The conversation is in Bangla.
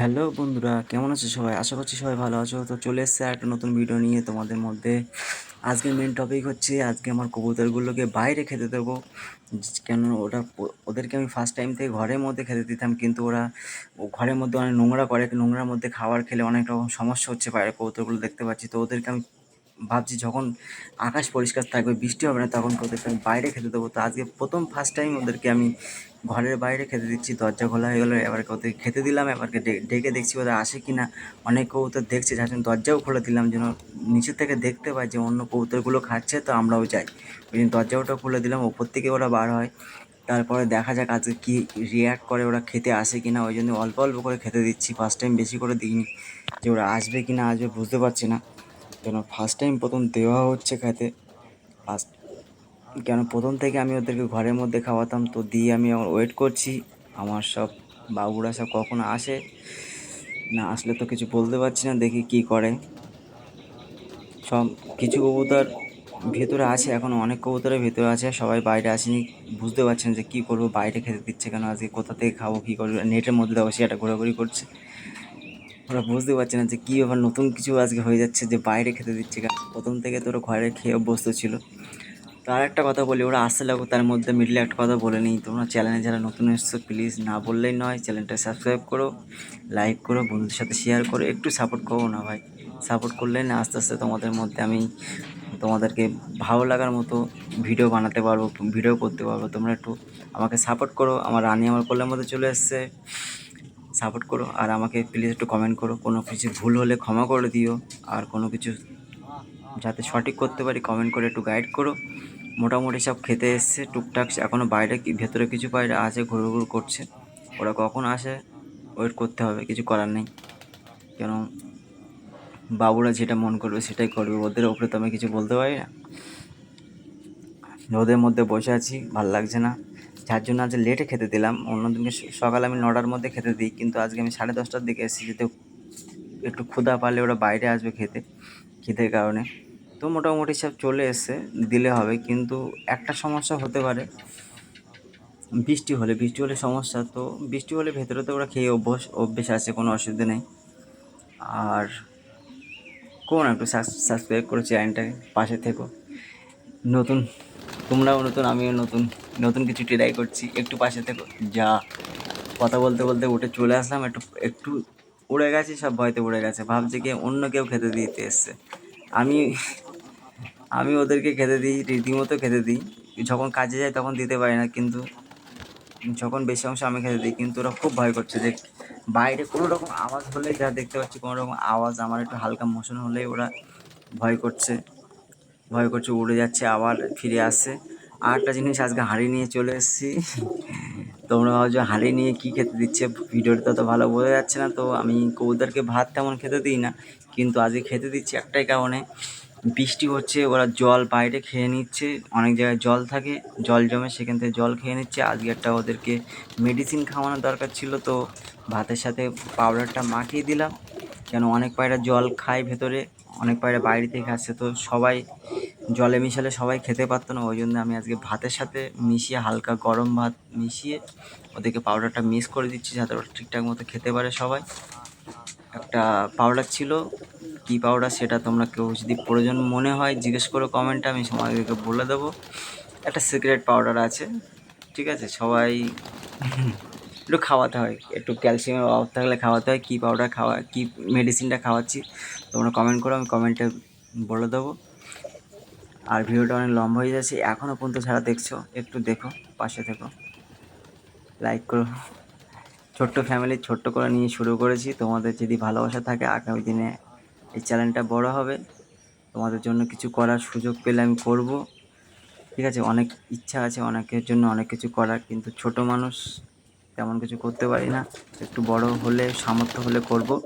হ্যালো বন্ধুরা, কেমন আছো সবাই? আশা করছি সবাই ভালো আছো। তো চলে এসছে একটা নতুন ভিডিও নিয়ে তোমাদের মধ্যে। আজকের মেন টপিক হচ্ছে, আজকে আমার কবুতরগুলোকে বাইরে খেতে দেবো। কেন ওটা ওদেরকে আমি ফার্স্ট টাইম থেকে ঘরের মধ্যে খেতে দিতাম, কিন্তু ওরা ঘরের মধ্যে অনেক নোংরা করে। নোংরার মধ্যে খাবার খেলে অনেক রকম সমস্যা হচ্ছে বাইরে কবুতরগুলো দেখতে পাচ্ছি। তো ওদেরকে আমি ভাবছি যখন আকাশ পরিষ্কার থাকবে, বৃষ্টি হবে না, তখন ওদেরকে আমি বাইরে খেতে দেবো। তো আজকে প্রথম ফার্স্ট টাইম ওদেরকে আমি ঘরের বাইরে খেতে দিচ্ছি, দরজা খোলা হয়ে গেলো, এবার ওদের খেতে দিলাম এবারকে ডেকে দেখছি ওদের আসে কি না অনেক কবুতর দেখছে, যার জন্য দরজাও খুলে দিলাম, যেন নিচে থেকে দেখতে পাই যে অন্য কবুতরগুলো খাচ্ছে, তো আমরাও যাই। ওই জন্য দরজাটা খুলে দিলাম, ওপর থেকে ওরা বার হয়। তারপরে দেখা যাক আজকে কী রিয়াক্ট করে ওরা খেতে আসে কি না ওই জন্য অল্প অল্প করে খেতে দিচ্ছি ফার্স্ট টাইম বেশি করে দিইনি যে ওরা আসবে কি না আসবে বুঝতে পারছি না। কেন ফার্স্ট টাইম প্রথম দেওয়া হচ্ছে খেতে। ফার্স্ট কেন প্রথম থেকে আমি ওদেরকে ঘরের মধ্যে খাওয়াতাম, তো দিয়ে আমি আমার ওয়েট করছি। আমার সব বাবুরা সব কখন আসে? না আসলে তো কিছু বলতে পারছি না, দেখি কি করে। সব কিছু কবুতর ভেতরে আছে, এখন অনেক কবুতরের ভেতরে আছে, সবাই বাইরে আসেনি। বুঝতে পারছেন যে কী করব, বাইরে খেতে দিচ্ছে কেন, আজকে কোথা থেকে খাব, কী করব নেটের মধ্যে দেবো সেটা ঘোরাঘুরি করছে। ওরা বুঝতে পারছে না যে কী ব্যাপার, নতুন কিছু আজকে হয়ে যাচ্ছে যে বাইরে খেতে দিচ্ছে কেন? প্রথম থেকে তো ওরা ঘরে খেয়ে অভ্যস্ত ছিল। তো আর একটা কথা বলি, ওরা আসতে লাগো, তার মধ্যে মিডলে একটা কথা বলে নিই। তোমরা চ্যানেলে যারা নতুন এসছো প্লিজ না বললেই নয় চ্যানেলটা সাবস্ক্রাইব করো লাইক করো, বন্ধুদের সাথে শেয়ার করো, একটু সাপোর্ট করো না ভাই। সাপোর্ট করলে না আস্তে আস্তে তোমাদের মধ্যে আমি তোমাদেরকে ভালো লাগার মতো ভিডিও বানাতে পারব ভিডিও করতে পারব। তোমরা একটু আমাকে সাপোর্ট করো, আমার রানি আমার কল্যাণ মধ্যে চলে এসছে। সাপোর্ট করো, আর আমাকে প্লিজ একটু কমেন্ট করো। কোনো কিছু ভুল হলে ক্ষমা করে দিও, আর কোনো কিছু যাতে সঠিক করতে পারি কমেন্ট করে একটু গাইড করো। মোটামুটি সব খেতে এসছে, টুকটাক এখনও বাইরে ভেতরে কিছু বাইরে আছে ঘুরু করছে। ওরা কখন আসে ওয়েট করতে হবে, কিছু করার নেই। কেন? বাবুরা যেটা মন করবে সেটাই করবে, ওদের ওপরে তো আমি কিছু বলতে পারি না। রোদের মধ্যে বসে আছি, ভালো লাগছে না। যার জন্য আজ লেটে খেতে দিলাম। অন্যদিনকে সকালে আমি নটার মধ্যে খেতে দিই, কিন্তু আজকে আমি সাড়ে দশটার দিকে এসেছি যেতে একটু ক্ষুধা পারলে ওরা বাইরে আসবে খেতে, খিদের কারণে। তো মোটামুটি সব চলে এসছে, দিলে হবে, কিন্তু একটা সমস্যা হতে পারে। বৃষ্টি হলে বৃষ্টি হলে সমস্যা, তো বৃষ্টি হলে ভেতরে তো ওরা খেয়ে অভ্যাস, অভ্যেস আছে, কোনো অসুবিধা নেই। আর কোন একটু সাবস্ক্রাইব করে চ্যানেলটাকে পাশে থেকো। নতুন তোমরাও নতুন, আমিও নতুন নতুন কিছু ট্রাই করছি। একটু পাশে থেকো, যা। কথা বলতে বলতে উঠে চলে আসলাম, একটু একটু উড়ে গেছে, সব ভয়তে উড়ে গেছে। ভাবছে কি অন্য কেউ খেতে দিতে এসছে। আমি আমি ওদেরকে খেতে দিই, রীতিমতো খেতে দিই। যখন কাজে যাই তখন দিতে পারি না, কিন্তু যখন বেশি অংশ আমি খেতে দিই, কিন্তু ওরা খুব ভয় করছে যে বাইরে কোনো রকম আওয়াজ হলে যা দেখতে পাচ্ছি, কোনো রকম আওয়াজ, আমার একটু হালকা মোশন হলেই ওরা ভয় করছে। ভয় করছে, উড়ে যাচ্ছে, আবার ফিরে আসছে। আর একটা জিনিস, আজকে হাঁড়ি নিয়ে চলে এসেছি। তোমরা ভাবছ হাঁড়ি নিয়ে কী খেতে দিচ্ছে? ভিডিওটা তো ভালো বোঝা যাচ্ছে না, তো আমি কবুতরকে ভাত তেমন খেতে দিই না। কিন্তু আজকে খেতে দিচ্ছি একটাই কারণে, বৃষ্টি হচ্ছে, ওরা জল বাইরে খেয়ে নিচ্ছে, অনেক জায়গায় জল থাকে, জল জমে সেখান থেকে জল খেয়ে নিচ্ছে। আজকে একটা ওদেরকে মেডিসিন খাওয়ানোর দরকার ছিল, তো ভাতের সাথে পাউডারটা মাখিয়ে দিলাম। কেন অনেক পায়রা জল খায় ভেতরে। অনেক পায়রা বাইরে থেকে আসছে তো সবাই জলে মিশালে সবাই খেতে পারতো না, ওই জন্য আমি আজকে ভাতের সাথে মিশিয়ে হালকা গরম ভাত মিশিয়ে ওদেরকে পাউডারটা মিক্স করে দিচ্ছি যাতে ওরা ঠিকঠাক মতো খেতে পারে সবাই। একটা পাউডার ছিল, কী পাউডার সেটা তোমরা কেউ যদি প্রয়োজন মনে হয় জিজ্ঞেস করো কমেন্টে আমি সবাইকে বলে দেবো। একটা সিক্রেট পাউডার আছে, ঠিক আছে? সবাই একটু খাওয়াতে হয়, একটু ক্যালসিয়ামের অভাব থাকলে খাওয়াতে হয়, কী পাউডার খাওয়া, কী মেডিসিনটা খাওয়াচ্ছি, তোমরা কমেন্ট করো, আমি কমেন্টে বলে দেবো। আর ভিডিওটা অনেক লম্বা হয়ে যাচ্ছে এখনও পর্যন্ত যারা দেখছ, একটু দেখো, পাশে থেকো। লাইক করো। ছোট্ট ফ্যামিলি ছোট্ট করে নিয়ে শুরু করেছি। তোমাদের যদি ভালোবাসা থাকে, আগামী দিনে এই চ্যানেলটা বড় হবে। তোমাদের জন্য কিছু করার সুযোগ পেলে আমি করব। ঠিক আছে? অনেক ইচ্ছা আছে, অনেকের জন্য অনেক কিছু করার, কিন্তু ছোট মানুষ তেমন কিছু করতে পারি না। একটু বড় হলে সামর্থ্য হলে করব।